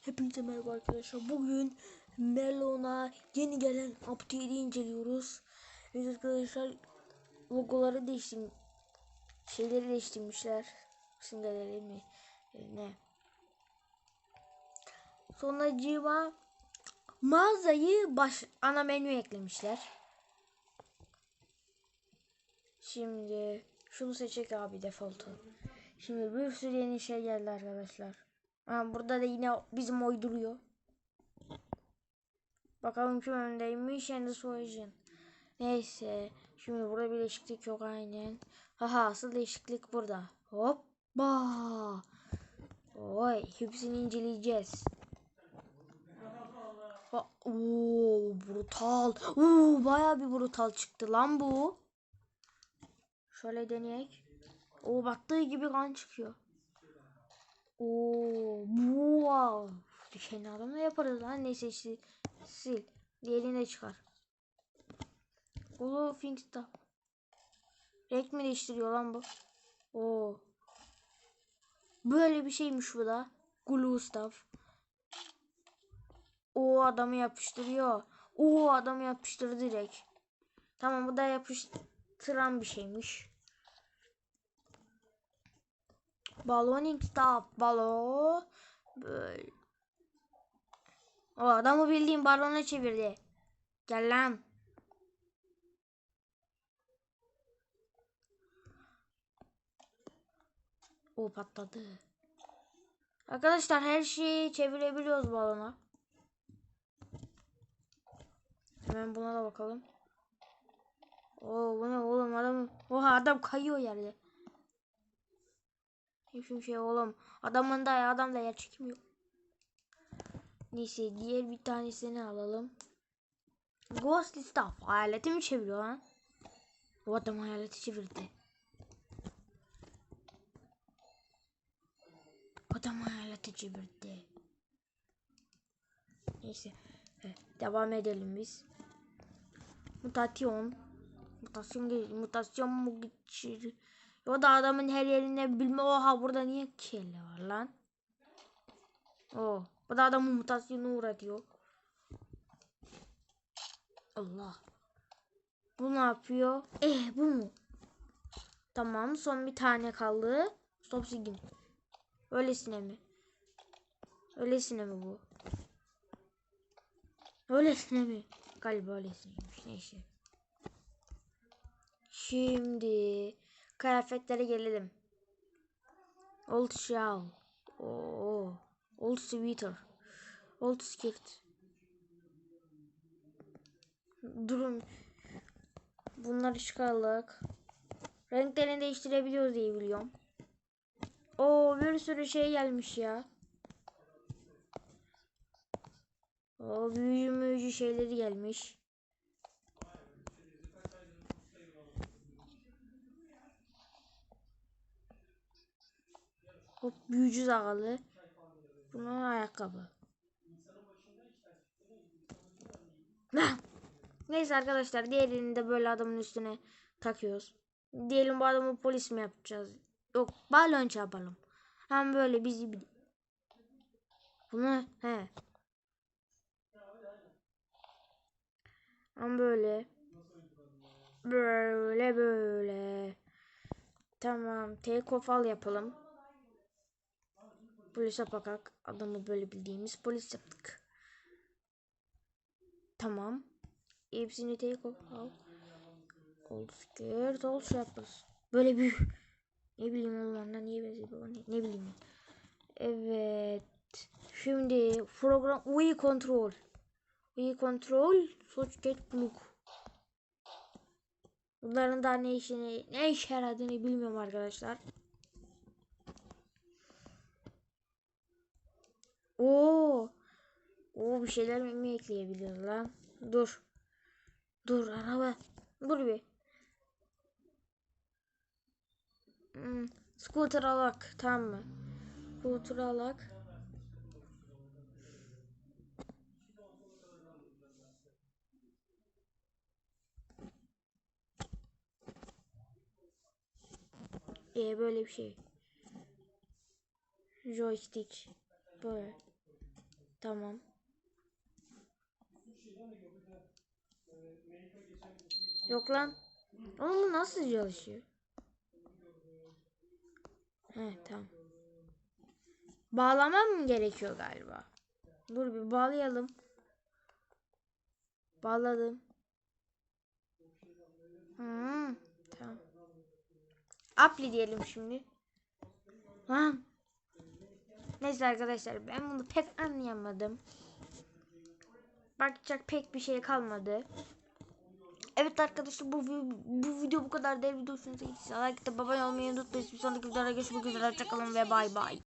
Hepinize merhaba arkadaşlar. Bugün Melon'a yeni gelen update'i inceliyoruz. Evet arkadaşlar logoları değiştim şeyleri değiştirmişler. Simgeleri mi? Ne? Sonra civa mağazayı baş ana menü eklemişler. Şimdi şunu seçecek abi default'u. Şimdi bir sürü yeni şey geldi arkadaşlar. Ha, burada da yine bizim oy duruyor. Bakalım kim öndeymiş and Suasion. Neyse. Şimdi burada bir değişiklik yok aynen. Haha asıl değişiklik burada. Hoppa. Oy hepsini inceleyeceğiz. Oo brutal. Oo baya bir brutal çıktı lan bu. Şöyle deneyek. O battığı gibi kan çıkıyor. Oo, wow. Düşeni adamla yaparız lan. Neyse işte sil. Diğerini de çıkar. Ulu Finksta. Renk mi değiştiriyor lan bu? Oo. Böyle bir şeymiş bu da. Glue stuff. O adamı yapıştırıyor. O adamı yapıştırdı direkt. Tamam bu da yapıştıran bir şeymiş. Balloning stop. Balo. Böyle. O adamı bildiğin balona çevirdi. Gel lan. O patladı. Arkadaşlar her şeyi çevirebiliyoruz balona. Hemen buna da bakalım. Oo bu ne oğlum adam. Oha adam kayıyor yerde. Hiçbir şey oğlum. Adamın da adam da yer çekmiyor. Neyse diğer bir tanesini alalım. Ghost stuff. Hayaleti mi çeviriyor lan? O adam hayaleti çevirdi. Adam hayaleti çevirdi. Neyse. Evet, devam edelim biz. Mutasyon. Mutasyon değil. Mutasyon mu geçir? O da adamın her yerine bilme. Oha burada niye kelle var lan? O. Bu da adamın mutasyonu uğratıyor. Allah. Bu ne yapıyor? Eh bu mu? Tamam son bir tane kaldı. Stop sigim. Öylesine mi? Öylesine mi bu? Öylesine mi? Galiba öylesineymiş. Neyse. Şimdi kıyafetlere gelelim. Old shawl. Oo. Old sweater. Old skirt. Durun. Bunları çıkardık. Renklerini değiştirebiliyoruz diye biliyorum. Oo bir sürü şey gelmiş ya. O büyücü müyücü şeyleri gelmiş. Hop büyücü zagalı. Bunun ayakkabı. Neyse arkadaşlar diğerini de böyle adamın üstüne takıyoruz. Diyelim bu adamı polis mi yapacağız? Yok balon yapalım. Hem böyle bizi bir... Bunu he. Hem böyle. Böyle böyle. Tamam. Take off al yapalım. Polis yapak adamı böyle bildiğimiz polis yaptık. Tamam. Hepsini off al. Old skirt old şey yaparız. Böyle bir ne bileyim onlardan niye benziyor ne, ne bileyim. Evet. Şimdi program UI control. UI control switch get plug. Bunların da ne işini ne işe yaradığını bilmiyorum arkadaşlar. Oo. Oo bir şeyler mi ekleyebiliyoruz lan? Dur. Dur araba. Dur bir. Hmm. Scooter alak tamam mı? Scooter alak. Ee, böyle bir şey. Joystick. Böyle. Tamam. Yok lan. Oğlum bu nasıl çalışıyor? He tamam. Bağlamam mı gerekiyor galiba? Dur bir bağlayalım. Bağladım. Hmm, tamam. Apply diyelim şimdi. Lan. Neyse arkadaşlar ben bunu pek anlayamadım. Bakacak pek bir şey kalmadı. Evet arkadaşlar bu bu video bu kadar. Değerli videosunuz. Like atıp abone olmayı unutmayın. Bir sonraki videoda görüşmek üzere. Hoşçakalın ve bay bay.